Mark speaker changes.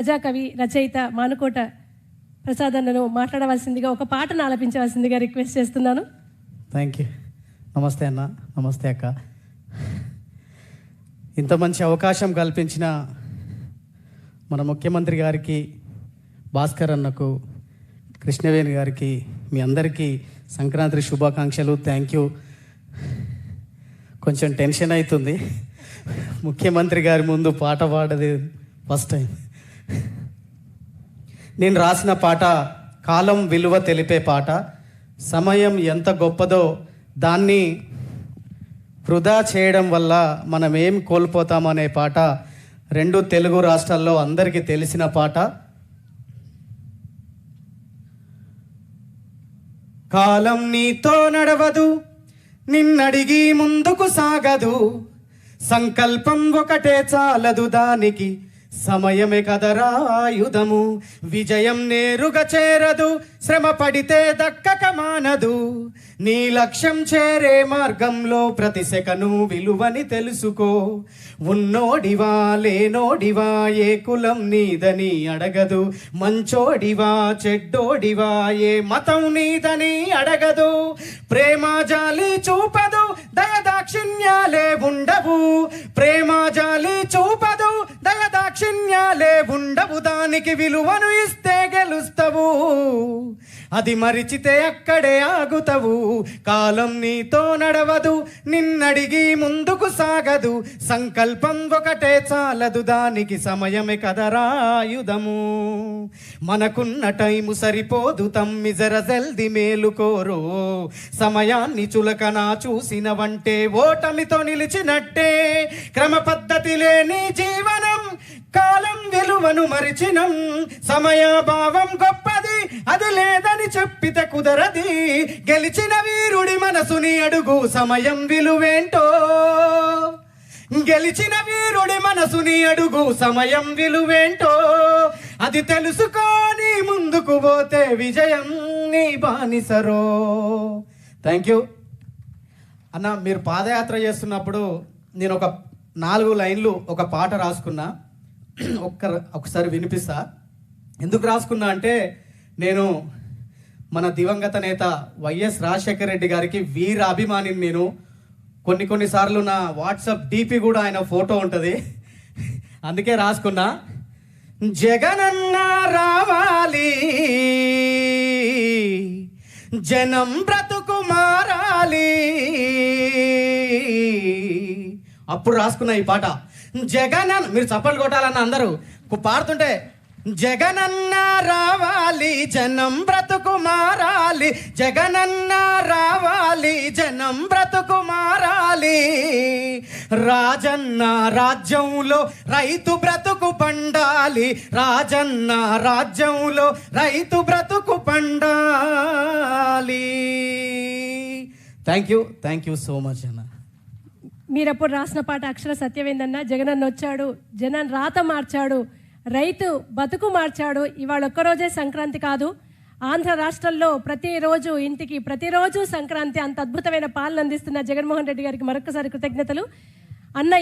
Speaker 1: ప్రజాకవి రచయిత మానుకోట ప్రసాద్ అన్నను మాట్లాడవలసిందిగా ఒక పాటను ఆలపించవలసిందిగా రిక్వెస్ట్ చేస్తున్నాను.
Speaker 2: థ్యాంక్ యూ నమస్తే అన్న నమస్తే అక్క. ఇంత మంచి అవకాశం కల్పించిన మన ముఖ్యమంత్రి గారికి భాస్కర్ అన్నకు కృష్ణవేణి గారికి మీ అందరికీ సంక్రాంతి శుభాకాంక్షలు. థ్యాంక్ యూ కొంచెం టెన్షన్ అవుతుంది. ముఖ్యమంత్రి గారి ముందు పాట పాడది ఫస్ట్ టైం నేను రాసిన పాట కాలం విలువ తెలిపే పాట. సమయం ఎంత గొప్పదో దాన్ని వృధా చేయడం వల్ల మనం ఏం కోల్పోతామనే పాట రెండు తెలుగు రాష్ట్రాల్లో అందరికీ తెలిసిన పాట. కాలం నీతో నడవదు నిన్నడిగి ముందుకు సాగదు సంకల్పం ఒకటే చాలదు దానికి. సమయమే కదరా ఆయుధము. విజయం నేరుగా చేరదు. శ్రమ పడితే దక్కక మానదు. నీ లక్ష్యం చేరే మార్గంలో ప్రతి సెకను విలువని తెలుసుకో. ఉన్నోడివా లేనోడివా ఏ కులం నీదని అడగదు. మంచోడివా చెడ్డోడివా ఏ మతం నీదని అడగదు. ప్రేమ జాలి చూపదు. దాక్షిణ్యాలే ఉండవు దానికి విలువను ఇస్తే గెలుస్తావు. అది మరిచితే అక్కడే ఆగుతావు. కాలం నీతో నడవదు నిన్నడిగి ముందుకు సాగదు. సంకల్పం ఒకటే చాలదు దానికి సమయమే కదరా ఆయుధము మనకున్న టైము సరిపోదు తమ్మి జర జల్ది మేలుకోరు సమయాన్ని చులకన చూసినవంటే ఓటమితో నిలిచినట్టే. క్రమ పద్ధతి లేని జీవన విలువను మరిచినం. సమయాభావం గొప్పది అది లేదని చెప్పితే కుదరది. గెలిచిన వీరుడి మనసుని అడుగు సమయం విలువేంటో? గెలిచిన వీరుడి మనసుని అడుగు సమయం విలువేంటో? అది తెలుసుకొని ముందుకు పోతే విజయం నీ బానిసరో. థ్యాంక్ యూ అన్న మీరు పాదయాత్ర చేస్తున్నప్పుడు నేను ఒక నాలుగు లైన్లు ఒక పాట రాసుకున్నా. ఒక్క ఒకసారి వినిపిస్తా. ఎందుకు రాసుకున్నా అంటే నేను మన దివంగత నేత వైఎస్ రాజశేఖర రెడ్డి గారికి వీర అభిమానిని నేను కొన్ని కొన్నిసార్లు నా వాట్సాప్ డీపీ కూడా ఆయన ఫోటో ఉంటుంది. అందుకే రాసుకున్నా. జగనన్న రావాలి. జనం బ్రతుకు మారాలి. అప్పుడు రాసుకున్న ఈ పాట. జగన్ మీరు చప్పట్లు కొట్టాలన్న అందరూ పాడుతుంటే జగనన్న రావాలి జనం బ్రతుకు మారాలి జగనన్న రావాలి జనం బ్రతుకు మారాలి. రాజన్న రాజ్యంలో రైతు బ్రతుకు పండాలి రాజన్న రాజ్యంలో రైతు బ్రతుకు పండాలి. Thank you thank you so much అన్న.
Speaker 1: మీరప్పుడు రాసిన పాట అక్షర సత్యవేందన్న జగనన్న వచ్చాడు జనం రాత మార్చాడు రైతు బతుకు మార్చాడు. ఇవాళ ఒక్కరోజే సంక్రాంతి కాదు. ఆంధ్ర రాష్ట్రంలో ప్రతిరోజు ఇంటికి ప్రతిరోజు సంక్రాంతి అంత అద్భుతమైన పాలన అందిస్తున్న జగన్మోహన్ రెడ్డి గారికి మరొకసారి కృతజ్ఞతలు. అన్న